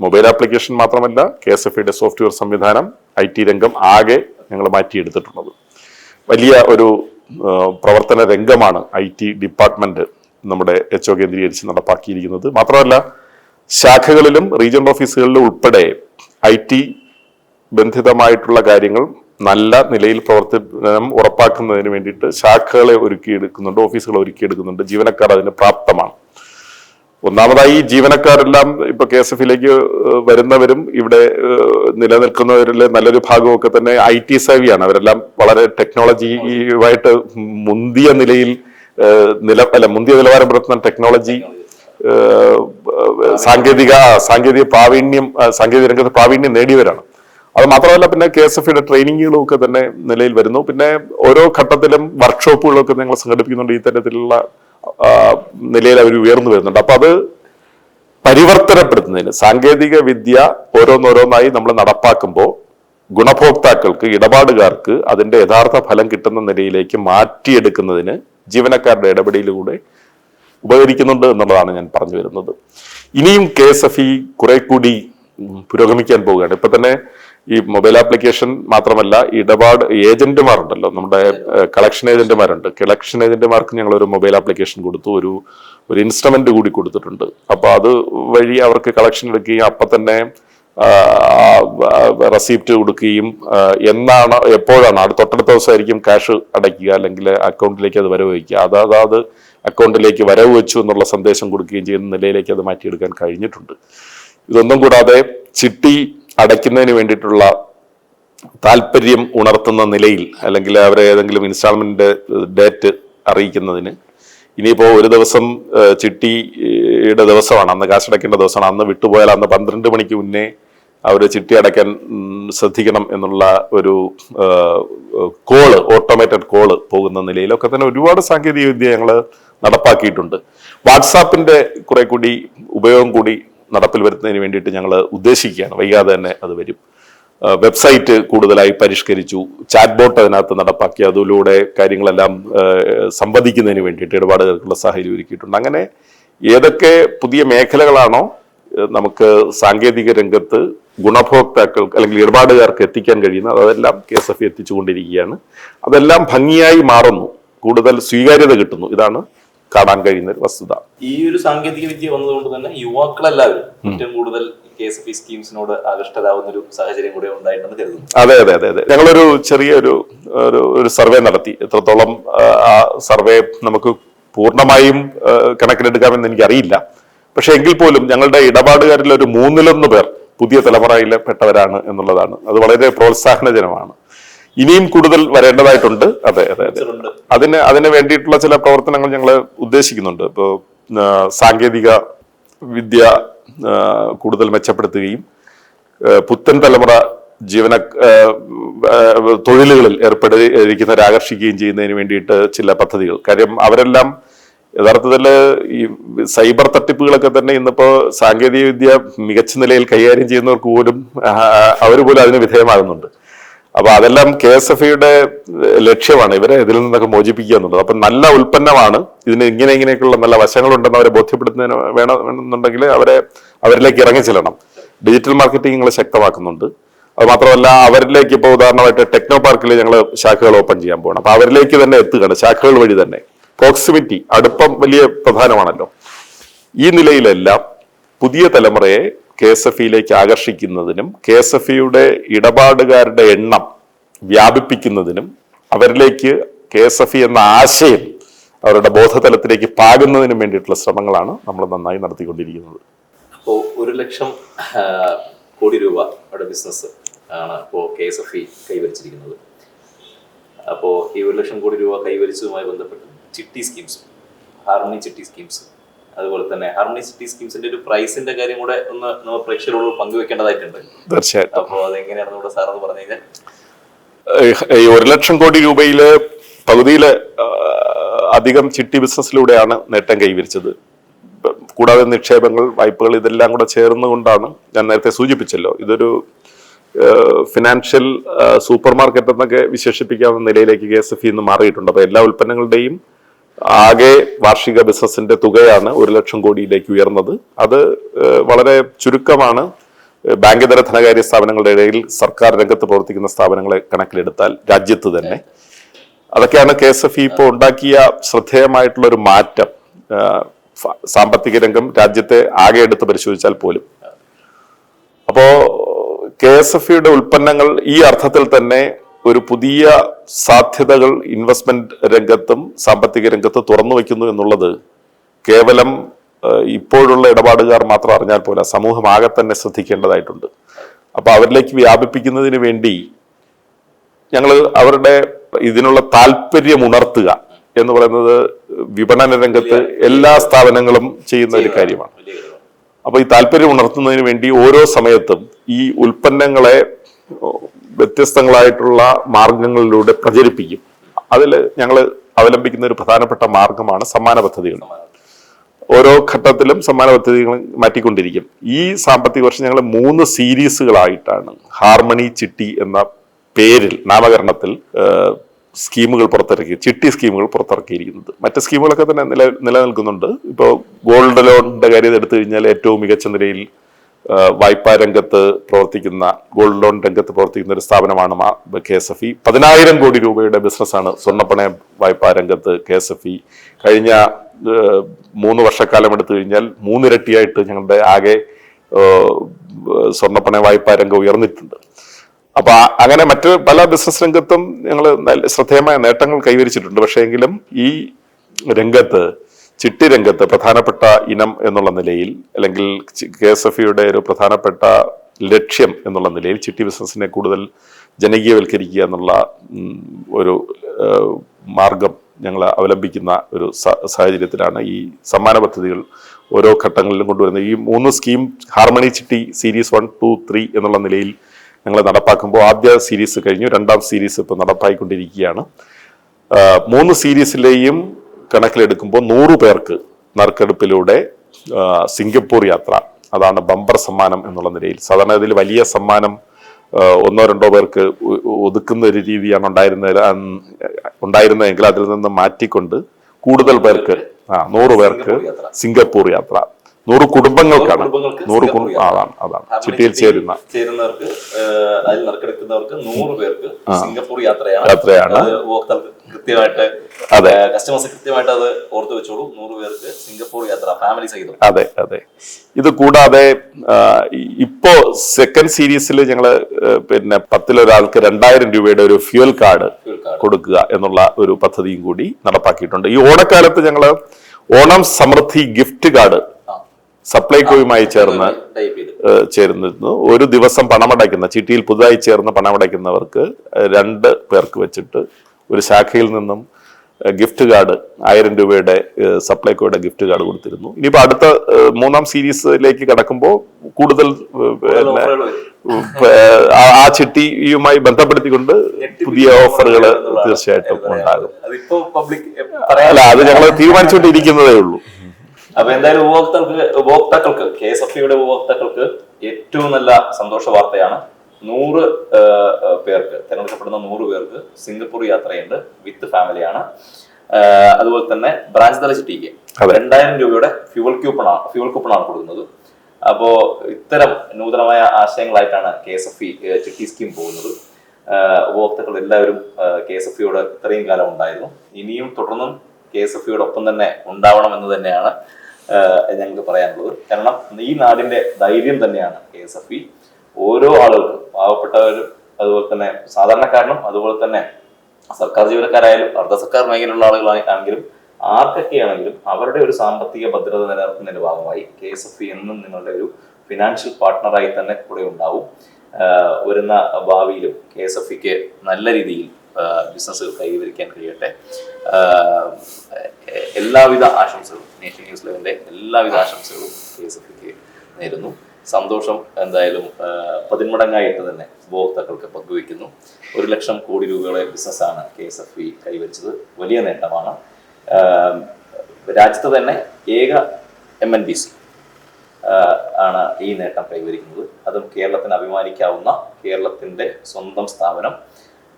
മൊബൈൽ ആപ്ലിക്കേഷൻ മാത്രമല്ല കെ എസ് എഫ് ഐയുടെ സോഫ്റ്റ്വെയർ സംവിധാനം ഐ ടി രംഗം ആകെ ഞങ്ങൾ മാറ്റിയെടുത്തിട്ടുള്ളത്. വലിയ ഒരു പ്രവർത്തന രംഗമാണ് ഐ ടി ഡിപ്പാർട്ട്മെന്റ് നമ്മുടെ എച്ച് ഒ കേന്ദ്രീകരിച്ച് നടപ്പാക്കിയിരിക്കുന്നത്. മാത്രമല്ല ശാഖകളിലും റീജിയണൽ ഓഫീസുകളിലും ഉൾപ്പെടെ ഐ ടി ബന്ധിതമായിട്ടുള്ള കാര്യങ്ങൾ നല്ല നിലയിൽ പ്രവർത്തനം ഉറപ്പാക്കുന്നതിന് വേണ്ടിയിട്ട് ശാഖകളെ ഒരുക്കിയെടുക്കുന്നുണ്ട് ഓഫീസുകൾ ഒരുക്കിയെടുക്കുന്നുണ്ട് ജീവനക്കാർ അതിന് പ്രാപ്തമാണ്. ഒന്നാമതായി ജീവനക്കാരെല്ലാം ഇപ്പൊ കെ എസ് എഫിലേക്ക് വരുന്നവരും ഇവിടെ നിലനിൽക്കുന്നവരിലെ നല്ലൊരു ഭാഗമൊക്കെ തന്നെ ഐ ടി സേവിയാണ്. അവരെല്ലാം വളരെ ടെക്നോളജിയുമായിട്ട് മുന്തിയ നിലയിൽ നില അല്ല മുന്തിയ നിലവാരം പുലർത്തുന്ന ടെക്നോളജി സാങ്കേതിക സാങ്കേതിക പ്രാവീണ്യം സാങ്കേതിക രംഗത്ത് പ്രാവീണ്യം നേടിയവരാണ്. അത് മാത്രമല്ല പിന്നെ കെ എസ് എഫിയുടെ ട്രെയിനിങ്ങുകളും ഒക്കെ തന്നെ നിലയിൽ വരുന്നു. പിന്നെ ഓരോ ഘട്ടത്തിലും വർക്ക്ഷോപ്പുകളൊക്കെ ഞങ്ങൾ സംഘടിപ്പിക്കുന്നുണ്ട്. ഈ തരത്തിലുള്ള നിലയിൽ അവർ ഉയർന്നു വരുന്നുണ്ട്. അപ്പൊ അത് പരിവർത്തനപ്പെടുത്തുന്നതിന് സാങ്കേതിക വിദ്യ ഓരോന്നോരോന്നായി നമ്മൾ നടപ്പാക്കുമ്പോൾ ഗുണഭോക്താക്കൾക്ക് ഇടപാടുകാർക്ക് അതിന്റെ യഥാർത്ഥ ഫലം കിട്ടുന്ന നിലയിലേക്ക് മാറ്റിയെടുക്കുന്നതിന് ജീവനക്കാരുടെ ഇടപെടലിലൂടെ ഉപകരിക്കുന്നുണ്ട് എന്നുള്ളതാണ് ഞാൻ പറഞ്ഞു വരുന്നത്. ഇനിയും കെ എസ് എഫ് ഇ കുറെ കൂടി പുരോഗമിക്കാൻ പോവുകയാണ്. ഇപ്പൊ തന്നെ ഈ മൊബൈൽ ആപ്ലിക്കേഷൻ മാത്രമല്ല ഇടപാട് ഏജന്റുമാരുണ്ടല്ലോ നമ്മുടെ കളക്ഷൻ ഏജന്റുമാരുണ്ട്. കളക്ഷൻ ഏജന്റുമാർക്ക് ഞങ്ങൾ ഒരു മൊബൈൽ ആപ്ലിക്കേഷൻ കൊടുത്തു ഒരു ഒരു ഇൻസ്ട്രുമെന്റ് കൂടി കൊടുത്തിട്ടുണ്ട്. അപ്പൊ അത് വഴി അവർക്ക് കളക്ഷൻ എടുക്കുകയും അപ്പൊ തന്നെ റെസീപ്റ്റ് കൊടുക്കുകയും എന്നാണ് എപ്പോഴാണ് അടുത്ത തൊട്ടടുത്ത ദിവസമായിരിക്കും ക്യാഷ് അടയ്ക്കുക അല്ലെങ്കിൽ അക്കൗണ്ടിലേക്ക് അത് വരവ് വയ്ക്കുക. അത് അതാത് അക്കൗണ്ടിലേക്ക് വരവ് വെച്ചു എന്നുള്ള സന്ദേശം കൊടുക്കുകയും ചെയ്യുന്ന നിലയിലേക്ക് അത് മാറ്റിയെടുക്കാൻ കഴിഞ്ഞിട്ടുണ്ട്. ഇതൊന്നും കൂടാതെ ചിട്ടി അടയ്ക്കുന്നതിന് വേണ്ടിയിട്ടുള്ള താല്പര്യം ഉണർത്തുന്ന നിലയിൽ അല്ലെങ്കിൽ അവരെ ഏതെങ്കിലും ഇൻസ്റ്റാൾമെന്റ് ഡേറ്റ് അറിയിക്കുന്നതിന്. ഇനിയിപ്പോൾ ഒരു ദിവസം ചിട്ടിയുടെ ദിവസമാണ് അന്ന് കാശ് കാശടയ്ക്കേണ്ട ദിവസമാണ്. അന്ന് വിട്ടുപോയാൽ അന്ന് പന്ത്രണ്ട് മണിക്ക് മുന്നേ അവർ ചിട്ടി അടയ്ക്കാൻ ശ്രദ്ധിക്കണം എന്നുള്ള ഒരു കോൾ ഓട്ടോമേറ്റഡ് കോൾ പോകുന്ന നിലയിലൊക്കെ തന്നെ ഒരുപാട് സാങ്കേതിക വിദ്യ ഞങ്ങൾ നടപ്പാക്കിയിട്ടുണ്ട്. വാട്സാപ്പിന്റെ കുറെ കൂടി ഉപയോഗം കൂടി നടപ്പിൽ വരുത്തുന്നതിന് വേണ്ടിയിട്ട് ഞങ്ങൾ ഉദ്ദേശിക്കുകയാണ്. വൈകാതെ തന്നെ അത് വരും. വെബ്സൈറ്റ് കൂടുതലായി പരിഷ്കരിച്ചു. ചാറ്റ് ബോട്ട് അതിനകത്ത് നടപ്പാക്കി. അതിലൂടെ കാര്യങ്ങളെല്ലാം സംവദിക്കുന്നതിന് വേണ്ടിയിട്ട് ഇടപാടുകൾക്കുള്ള സാഹചര്യം ഒരുക്കിയിട്ടുണ്ട്. അങ്ങനെ ഏതൊക്കെ പുതിയ മേഖലകളാണോ നമുക്ക് സാങ്കേതിക രംഗത്ത് ഗുണഭോക്താക്കൾക്ക് അല്ലെങ്കിൽ ഇടപാടുകാർക്ക് എത്തിക്കാൻ കഴിയുന്നത് അതെല്ലാം കെ എസ് എഫ് എത്തിച്ചുകൊണ്ടിരിക്കുകയാണ്. അതെല്ലാം ഭംഗിയായി മാറുന്നു. കൂടുതൽ സ്വീകാര്യത കിട്ടുന്നു. ഇതാണ് കാണാൻ കഴിയുന്ന ഒരു വസ്തുത. ഈ ഒരു സാങ്കേതിക വിദ്യ വന്നതുകൊണ്ട് തന്നെ യുവാക്കളെല്ലാവരും ഏറ്റവും കൂടുതൽ കെ എസ് എഫ് ഇ സ്കീംസിനോട് ആകൃഷ്ടരാകുന്ന ഒരു സാഹചര്യം കൂടെ ഉണ്ടായിട്ടുണ്ടെന്ന് കരുതുന്നു. അതെ അതെ അതെ അതെ. ഞങ്ങളൊരു ചെറിയൊരു ഒരു ഒരു സർവേ നടത്തി. എത്രത്തോളം ആ, സർവേ നമുക്ക് പൂർണമായും കണക്കിലെടുക്കാമെന്ന് എനിക്കറിയില്ല. പക്ഷെ എങ്കിൽ പോലും ഞങ്ങളുടെ ഇടപാടുകാരിൽ ഒരു മൂന്നിലൊന്ന് പേർ പുതിയ തലമുറയിലെ പെട്ടവരാണ് എന്നുള്ളതാണ്. അത് വളരെ പ്രോത്സാഹനജനമാണ്. ഇനിയും കൂടുതൽ വരേണ്ടതായിട്ടുണ്ട്. അതെ അതെ അതെ. അതിന് അതിന് വേണ്ടിയിട്ടുള്ള ചില പ്രവർത്തനങ്ങൾ ഞങ്ങൾ ഉദ്ദേശിക്കുന്നുണ്ട്. ഇപ്പോൾ സാങ്കേതിക വിദ്യ കൂടുതൽ മെച്ചപ്പെടുത്തുകയും പുത്തൻ തലമുറ ജീവന തൊഴിലുകളിൽ ഏർപ്പെട്ടിരിക്കുന്നവരെ ആകർഷിക്കുകയും ചെയ്യുന്നതിന് വേണ്ടിയിട്ട് ചില പദ്ധതികൾ. കാര്യം അവരെല്ലാം യഥാർത്ഥത്തിൽ ഈ സൈബർ തട്ടിപ്പുകളൊക്കെ തന്നെ ഇന്നിപ്പോ സാങ്കേതിക വിദ്യ മികച്ച നിലയിൽ കൈകാര്യം ചെയ്യുന്നവർക്ക് പോലും അവർ പോലും അതിന് വിധേയമാകുന്നുണ്ട്. അപ്പൊ അതെല്ലാം കെ എസ് എഫ് ഐയുടെ ലക്ഷ്യമാണ്. ഇവരെ ഇതിൽ നിന്നൊക്കെ മോചിപ്പിക്കുക എന്നുള്ളത്. അപ്പൊ നല്ല ഉൽപ്പന്നമാണ്. ഇതിന് ഇങ്ങനെ ഇങ്ങനെയൊക്കെയുള്ള നല്ല വശങ്ങളുണ്ടെന്ന് അവരെ ബോധ്യപ്പെടുത്തുന്നതിന് വേണം വേണമെന്നുണ്ടെങ്കിൽ അവരെ അവരിലേക്ക് ഇറങ്ങി ചെല്ലണം. ഡിജിറ്റൽ മാർക്കറ്റിംഗ് ശക്തമാക്കുന്നുണ്ട്. അത് മാത്രമല്ല അവരിലേക്ക് ഇപ്പോൾ ഉദാഹരണമായിട്ട് ടെക്നോ പാർക്കിൽ ഞങ്ങൾ ശാഖകൾ ഓപ്പൺ ചെയ്യാൻ പോകണം അപ്പൊ അവരിലേക്ക് തന്നെ എത്തുകയാണ് ശാഖകൾ വഴി തന്നെ. പ്രോക്സിമിറ്റി അടുപ്പം വലിയ പ്രധാനമാണല്ലോ. ഈ നിലയിലെല്ലാം പുതിയ തലമുറയെ കെ എസ് എഫ് ഇയിലേക്ക് ആകർഷിക്കുന്നതിനും കെ എസ് എഫ് ഇയുടെ ഇടപാടുകാരുടെ എണ്ണം വ്യാപിപ്പിക്കുന്നതിനും അവരിലേക്ക് കെ എസ് എഫ് ഇ എന്ന ആശയം അവരുടെ ബോധതലത്തിലേക്ക് പാകുന്നതിനും വേണ്ടിയിട്ടുള്ള ശ്രമങ്ങളാണ് നമ്മൾ നന്നായി നടത്തിക്കൊണ്ടിരിക്കുന്നത്. അപ്പോൾ ഒരു ലക്ഷം കോടി രൂപ അവിടെ ബിസിനസ് ആണ് ഇപ്പോൾ കെ എസ് എഫ് ഇ കൈവരിച്ചിരിക്കുന്നത്. അപ്പോൾ ഈ ഒരു ലക്ഷം കോടി രൂപ കൈവരിച്ചതുമായി ബന്ധപ്പെട്ട് ചിട്ടി സ്കീംസ് ഹാർമണി ചിട്ടി സ്കീംസ് അതുപോലെ തന്നെ ഹാർമണി ചിട്ടി സ്കീംസിന്റെ ഒരു പ്രൈസിന്റെ കാര്യം കൂടെ ഒന്ന് നമ്മൾ പ്രേക്ഷകരോട് പങ്കുവെക്കേണ്ടതായിട്ടുണ്ട്. തീർച്ചയായിട്ടും. അപ്പോൾ അതെങ്ങനെയാണെന്ന് കൂടെ സാറെന്ന് പറഞ്ഞു കഴിഞ്ഞാൽ ഈ ഒരു ലക്ഷം കോടി രൂപയിൽ പകുതിയിൽ അധികം ചിട്ടി ബിസിനസ്സിലൂടെയാണ് നേട്ടം കൈവരിച്ചത്. കൂടാതെ നിക്ഷേപങ്ങൾ വായ്പകൾ ഇതെല്ലാം കൂടെ ചേർന്നുകൊണ്ടാണ് ഞാൻ നേരത്തെ സൂചിപ്പിച്ചല്ലോ. ഇതൊരു ഫിനാൻഷ്യൽ സൂപ്പർ മാർക്കറ്റ് എന്നൊക്കെ വിശേഷിപ്പിക്കാവുന്ന നിലയിലേക്ക് കെ എസ് എഫ് ഇന്ന് മാറിയിട്ടുണ്ട്. അപ്പോൾ എല്ലാ ഉൽപ്പന്നങ്ങളുടെയും ആകെ വാർഷിക ബിസിനസിന്റെ തുകയാണ് ഒരു ലക്ഷം കോടിയിലേക്ക് ഉയർന്നത്. അത് വളരെ ചുരുക്കമാണ്. ബാങ്കിതര ധനകാര്യ സ്ഥാപനങ്ങളുടെ ഇടയിൽ സർക്കാർ രംഗത്ത് പ്രവർത്തിക്കുന്ന സ്ഥാപനങ്ങളെ കണക്കിലെടുത്താൽ രാജ്യത്ത് തന്നെ. അതൊക്കെയാണ് കെ എസ് എഫ് ഇ ഇപ്പോൾ ഉണ്ടാക്കിയ ശ്രദ്ധേയമായിട്ടുള്ള ഒരു മാറ്റം സാമ്പത്തിക രംഗം രാജ്യത്തെ ആകെ എടുത്ത് പരിശോധിച്ചാൽ പോലും. അപ്പോ കെ എസ് എഫ് ഇയുടെ ഉൽപ്പന്നങ്ങൾ ഈ അർത്ഥത്തിൽ തന്നെ ഒരു പുതിയ സാധ്യതകൾ ഇൻവെസ്റ്റ്മെന്റ് രംഗത്തും സാമ്പത്തിക രംഗത്ത് തുറന്നു വയ്ക്കുന്നു എന്നുള്ളത് കേവലം ഇപ്പോഴുള്ള ഇടപാടുകാർ മാത്രം അറിഞ്ഞാൽ പോലെ സമൂഹമാകെ തന്നെ ശ്രദ്ധിക്കേണ്ടതായിട്ടുണ്ട്. അപ്പോൾ അവരിലേക്ക് വ്യാപിപ്പിക്കുന്നതിന് വേണ്ടി ഞങ്ങൾ അവരുടെ ഇതിനുള്ള താല്പര്യം ഉണർത്തുക എന്ന് പറയുന്നത് വിപണന രംഗത്ത് എല്ലാ സ്ഥാപനങ്ങളും ചെയ്യുന്ന ഒരു കാര്യമാണ്. അപ്പോൾ അപ്പൊ ഈ താല്പര്യം ഉണർത്തുന്നതിന് വേണ്ടി ഓരോ സമയത്തും ഈ ഉൽപ്പന്നങ്ങളെ വ്യത്യസ്തങ്ങളായിട്ടുള്ള മാർഗങ്ങളിലൂടെ പ്രചരിപ്പിക്കും. അതിൽ ഞങ്ങൾ അവലംബിക്കുന്ന ഒരു പ്രധാനപ്പെട്ട മാർഗമാണ് സമ്മാന പദ്ധതികൾ. ഓരോ ഘട്ടത്തിലും സമ്മാന പദ്ധതികൾ മാറ്റിക്കൊണ്ടിരിക്കും. ഈ സാമ്പത്തിക വർഷം ഞങ്ങൾ മൂന്ന് സീരീസുകളായിട്ടാണ് ഹാർമണി ചിട്ടി എന്ന പേരിൽ നാമകരണത്തിൽ സ്കീമുകൾ പുറത്തിറക്കി ചിട്ടി സ്കീമുകൾ പുറത്തിറക്കിയിരിക്കുന്നത്. മറ്റ് സ്കീമുകളൊക്കെ തന്നെ നില നിലനിൽക്കുന്നുണ്ട്. ഇപ്പോൾ ഗോൾഡ് ലോണിന്റെ കാര്യം എടുത്തു കഴിഞ്ഞാൽ ഏറ്റവും മികച്ച നിലയിൽ വായ്പാ രംഗത്ത് പ്രവർത്തിക്കുന്ന ഗോൾഡ് ലോൺ രംഗത്ത് പ്രവർത്തിക്കുന്ന ഒരു സ്ഥാപനമാണ് കെ എസ് എഫ് ഇ. പതിനായിരം കോടി രൂപയുടെ ബിസിനസ്സാണ് സ്വർണപ്പണയ വായ്പാ രംഗത്ത് കെ എസ് എഫ് ഇ. കഴിഞ്ഞ മൂന്ന് വർഷക്കാലം എടുത്തു കഴിഞ്ഞാൽ മൂന്നിരട്ടിയായിട്ട് ഞങ്ങളുടെ ആകെ സ്വർണപ്പണയ വായ്പാ രംഗം ഉയർന്നിട്ടുണ്ട്. അപ്പൊ അങ്ങനെ മറ്റ് പല ബിസിനസ് രംഗത്തും ഞങ്ങൾ ശ്രദ്ധേയമായ നേട്ടങ്ങൾ കൈവരിച്ചിട്ടുണ്ട്. പക്ഷേ എങ്കിലും ഈ രംഗത്ത് ചിട്ടി രംഗത്ത് പ്രധാനപ്പെട്ട ഇനം എന്നുള്ള നിലയിൽ അല്ലെങ്കിൽ കെ എസ് എഫ് ഇയുടെ ഒരു പ്രധാനപ്പെട്ട ലക്ഷ്യം എന്നുള്ള നിലയിൽ ചിട്ടി ബിസിനസ്സിനെ കൂടുതൽ ജനകീയവൽക്കരിക്കുക എന്നുള്ള ഒരു മാർഗം ഞങ്ങൾ അവലംബിക്കുന്ന ഒരു സാഹചര്യത്തിലാണ് ഈ സമ്മാന പദ്ധതികൾ ഓരോ ഘട്ടങ്ങളിലും കൊണ്ടുവരുന്നത്. ഈ മൂന്ന് സ്കീം ഹാർമണി ചിട്ടി സീരീസ് വൺ ടു ത്രീ എന്നുള്ള നിലയിൽ ഞങ്ങൾ നടപ്പാക്കുമ്പോൾ ആദ്യ സീരീസ് കഴിഞ്ഞു രണ്ടാം സീരീസ് ഇപ്പോൾ നടപ്പായിക്കൊണ്ടിരിക്കുകയാണ്. മൂന്ന് സീരീസിലെയും കണക്കിലെടുക്കുമ്പോൾ നൂറ് പേർക്ക് നറുക്കെടുപ്പിലൂടെ സിംഗപ്പൂർ യാത്ര അതാണ് ബമ്പർ സമ്മാനം എന്നുള്ള നിലയിൽ സാധാരണ ഇതിൽ വലിയ സമ്മാനം ഒന്നോ രണ്ടോ പേർക്ക് ഒതുക്കുന്ന ഒരു രീതിയാണ് ഉണ്ടായിരുന്നത് ഉണ്ടായിരുന്നതെങ്കിൽ അതിൽ നിന്ന് മാറ്റിക്കൊണ്ട് കൂടുതൽ പേർക്ക് ആ നൂറ് പേർക്ക് സിംഗപ്പൂർ യാത്ര. നൂറ് കുടുംബങ്ങൾക്കാണ്. കുടുംബങ്ങൾക്ക് നൂറ് അതാണ്. അതാണ് ചിട്ടിയിൽ ചേരുന്ന ചേരുന്നവർക്ക് അതിൽ നറുക്കെടുക്കുന്നവർക്ക് നൂറ് പേർക്ക് സിംഗപ്പൂർ യാത്രയാണ്. യാത്രയാണ്. അത് ഉപഭോക്താക്കൾക്ക് കൃത്യമായിട്ട് അതെ. കസ്റ്റമേഴ്സ് കൃത്യമായിട്ട് അത് ഓർത്ത് വെച്ചോളൂ. നൂറ് പേർക്ക് സിംഗപ്പൂർ യാത്ര ഫാമിലി സഹിതം. അതെ അതെ. ഇത് കൂടാതെ ഇപ്പോ സെക്കൻഡ് സീരീസിൽ ഞങ്ങൾ പിന്നെ പത്തിലൊരാൾക്ക് രണ്ടായിരം രൂപയുടെ ഒരു ഫ്യൂൽ കാർഡ് കൊടുക്കുക എന്നുള്ള ഒരു പദ്ധതിയും കൂടി നടപ്പാക്കിയിട്ടുണ്ട്. ഈ ഓണക്കാലത്ത് ഞങ്ങൾ ഓണം സമൃദ്ധി ഗിഫ്റ്റ് കാർഡ്. സപ്ലൈകോയുമായി ചേർന്ന് ചേർന്നിരുന്നു ഒരു ദിവസം പണമടയ്ക്കുന്ന ചിട്ടിയിൽ പുതുതായി ചേർന്ന് പണമടയ്ക്കുന്നവർക്ക് രണ്ട് പേർക്ക് വെച്ചിട്ട് ഒരു ശാഖയിൽ നിന്നും ഗിഫ്റ്റ് കാർഡ് ആയിരം രൂപയുടെ സപ്ലൈ സപ്ലൈകോയുടെ ഗിഫ്റ്റ് കാർഡ് കൊടുത്തിരുന്നു. ഇനിയിപ്പോ അടുത്ത മൂന്നാം സീരീസിലേക്ക് കടക്കുമ്പോൾ കൂടുതൽ ആ- ചിട്ടിയുമായി ബന്ധപ്പെടുത്തിക്കൊണ്ട് പുതിയ ഓഫറുകൾ തീർച്ചയായിട്ടും ഉണ്ടാകും. അല്ല അത് ഞങ്ങൾ തീരുമാനിച്ചുകൊണ്ടിരിക്കുന്നതേ ഉള്ളൂ. അപ്പൊ എന്തായാലും ഉപഭോക്താക്കൾക്ക് ഉപഭോക്താക്കൾക്ക് കെ എസ് എഫ് ഇയുടെ ഉപഭോക്താക്കൾക്ക് ഏറ്റവും നല്ല സന്തോഷ വാർത്തയാണ്. നൂറ് പേർക്ക് തിരഞ്ഞെടുക്കപ്പെടുന്ന നൂറ് പേർക്ക് സിംഗപ്പൂർ യാത്രയുണ്ട് വിത്ത് ഫാമിലിയാണ്. അതുപോലെ തന്നെ ബ്രാഞ്ച് തല ചിട്ടിക്ക്. രണ്ടായിരം രൂപയുടെ ഫ്യൂവൽ ക്യൂപ്പണാണ് ഫ്യൂവൽ കൂപ്പണാണ് കൊടുക്കുന്നത്. അപ്പോ ഇത്തരം നൂതനമായ ആശയങ്ങളായിട്ടാണ് കെ എസ് എഫ് ഇ ചിട്ടി സ്കീം പോകുന്നത്. ഉപഭോക്താക്കൾ എല്ലാവരും കെ എസ് എഫ് ഇയോട് ഇത്രയും കാലം ഉണ്ടായിരുന്നു. ഇനിയും തുടർന്നും കെ എസ് എഫ് ഇയോടൊപ്പം തന്നെ ഉണ്ടാവണം എന്ന് തന്നെയാണ് ഞങ്ങൾക്ക് പറയാനുള്ളത്. കാരണം ഈ നാടിന്റെ ധൈര്യം തന്നെയാണ് കെ എസ് എഫ് ഇ. ഓരോ ആളുകൾക്കും പാവപ്പെട്ടവരും അതുപോലെ തന്നെ സാധാരണക്കാരനും അതുപോലെ തന്നെ സർക്കാർ ജീവനക്കാരായാലും അർദ്ധ സർക്കാർ മേഖലയിലുള്ള ആളുകളാണെങ്കിലും ആർക്കൊക്കെയാണെങ്കിലും അവരുടെ ഒരു സാമ്പത്തിക ഭദ്രത നിലനിർത്തുന്നതിന്റെ ഭാഗമായി കെ എസ് എഫ് എന്നും നിങ്ങളുടെ ഒരു ഫിനാൻഷ്യൽ പാർട്ട്ണറായി തന്നെ കൂടെ ഉണ്ടാവും. വരുന്ന ഭാവിയിലും കെ എസ് എഫ് ഇക്ക് നല്ല രീതിയിൽ ബിസിനസ്സുകൾ കൈവരിക്കാൻ കഴിയട്ടെ. എല്ലാവിധ ആശംസകളും നേഷൻ ന്യൂസ് ലെവലിന്റെ എല്ലാവിധ ആശംസകളും കെ എസ് എഫ് നേരുന്നു. സന്തോഷം എന്തായാലും പതിന്മടങ്ങായിട്ട് തന്നെ ഉപഭോക്താക്കൾക്ക് പങ്കുവയ്ക്കുന്നു. ഒരു ലക്ഷം കോടി രൂപയുടെ ബിസിനസ്സാണ് കെ എസ് എഫ് ഇ കൈവരിച്ചത്. വലിയ നേട്ടമാണ്. രാജ്യത്ത് തന്നെ ഏക എം എൻ ബി സി ആണ് ഈ നേട്ടം കൈവരിക്കുന്നത്. അതും കേരളത്തിന് അഭിമാനിക്കാവുന്ന കേരളത്തിന്റെ സ്വന്തം സ്ഥാപനം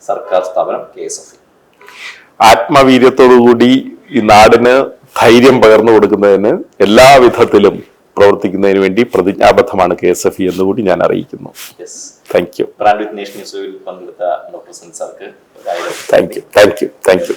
സർക്കാർ സ്ഥാപനം കെ എസ് എഫ് ആത്മവീര്യത്തോടുകൂടി ഈ നാടിന് ധൈര്യം പകർന്നു കൊടുക്കുന്നതിന് എല്ലാ വിധത്തിലും പ്രവർത്തിക്കുന്നതിന് വേണ്ടി പ്രതിജ്ഞാബദ്ധമാണ് കെ എസ് എഫ് ഇ എന്നുകൂടി ഞാൻ അറിയിക്കുന്നു. താങ്ക് യു പങ്കെടുത്ത doctor thank you thank you thank you